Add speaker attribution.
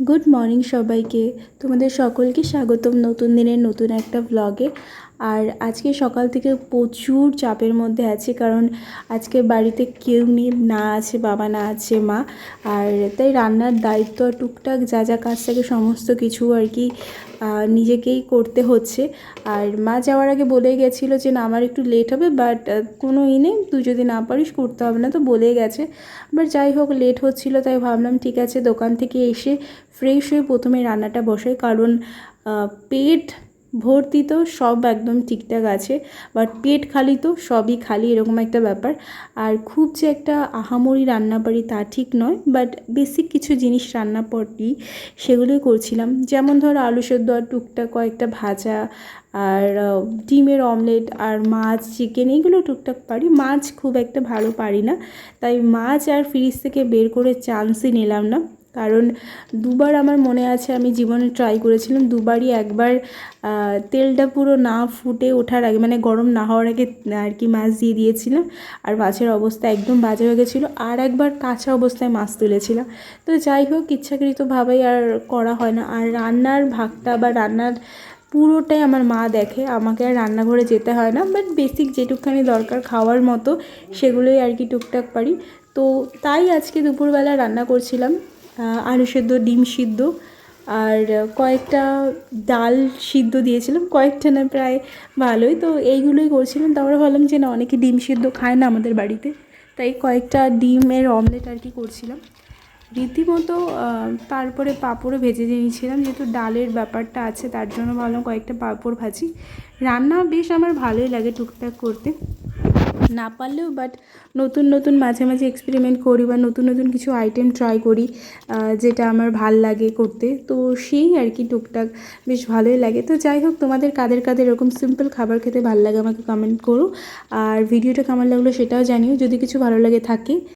Speaker 1: Good morning সবাইকে। তোমাদের সকলকে স্বাগতম নতুন দিনের নতুন একটা ব্লগে আর আজকে সকাল থেকে প্রচুর চাপের মধ্যে আছি, কারণ আজকে বাড়িতে কেউ নেই, না আছে, বাবা, না আছে, মা। আর তাই রান্নার দায়িত্ব টুকটাক যা যা কাজ থাকে সমস্ত কিছু আর কি নিজেকেই করতে হচ্ছে। আর মা যাওয়ার আগে বলেই গেছিল যে, না, আমার একটু লেট হবে বাট কোনো ই নেই, তুই যদি না পারিস করতে হবে না। তো বলেই গেছে। বাট যাই হোক লেট হচ্ছিল, তাই ভাবলাম, ঠিক আছে, দোকান থেকে এসে ফ্রেশ হয়ে প্রথমে রান্নাটা বসাই। কারণ পেট ভর্তি তো সব একদম ঠিকঠাক আছে বাট পেট খালি তো সবই খালি, এরকম একটা ব্যাপার। আর খুব যে একটা আহামরি রান্না পারি তা ঠিক নয় বাট বেসিক কিছু জিনিস রান্না পরই সেগুলোই করছিলাম। যেমন ধরো আলু সেদ্ধ আর টুকটাক কয়েকটা ভাজা, আর ডিমের অমলেট, আর মাছ চিকেন এগুলো টুকটাক পারি। মাছ খুব একটা ভালো পারি না, তাই মাছ আর ফ্রিজ থেকে বের করে চান্সই নিলাম না। কারণ দুবার আমার মনে আছে আমি জীবনে ট্রাই করেছিলাম, দুবারই একবার তেলটা পুরো না ফুটে ওঠার আগে মানে গরম না হওয়ার আগে আর কি মাছ দিয়ে দিয়েছিলাম। আর মাছের অবস্থা একদম বাজে হয়ে গেছিল। আর একবার কাঁচা অবস্থায় মাছ তুলেছিলাম। তো যাই হোক, ইচ্ছাকৃতভাবেই আর করা হয় না। আর রান্নার ভাগটা বা রান্নার পুরোটাই আমার মা দেখে। আমাকে আর রান্নাঘরে যেতে হয় না বাট বেসিক যেটুকখানি দরকার খাওয়ার মতো, সেগুলোই আর কি টুকটাক পারি। তো তাই আজকে দুপুরবেলা রান্না করছিলাম। আলু সেদ্ধ, ডিম সিদ্ধ, আর কয়েকটা ডাল সিদ্ধ দিয়েছিলাম। কয়েকটা না প্রায় ভালোই। তো এইগুলোই করছিলাম। তারপরে ভাবলাম যে না, অনেকে ডিম সিদ্ধ খায় না আমাদের বাড়িতে। তাই কয়েকটা ডিমের অমলেট আর কি করছিলাম। রীতিমতো তারপরে পাঁপড়ও ভেজে নিয়েছিলাম। যেহেতু ডালের ব্যাপারটা আছে, তার জন্য ভাবলাম কয়েকটা পাঁপড় ভাজি। রান্না বেশ আমার ভালোই লাগে টুকটাক করতে। না পারলেও বাট নতুন নতুন মাঝে মাঝে এক্সপেরিমেন্ট করি বা নতুন নতুন কিছু আইটেম ট্রাই করি যেটা আমার ভালো লাগে করতে। তো সেই আর কি টুকটাক বেশ ভালোই লাগে। তো যাই হোক, তোমাদের কাদের কাদের এরকম সিম্পল খাবার খেতে ভালো লাগে আমাকে কমেন্ট করো। আর ভিডিওটা কেমন লাগল সেটাও জানিও। যদি কিছু ভালো লাগে থাকে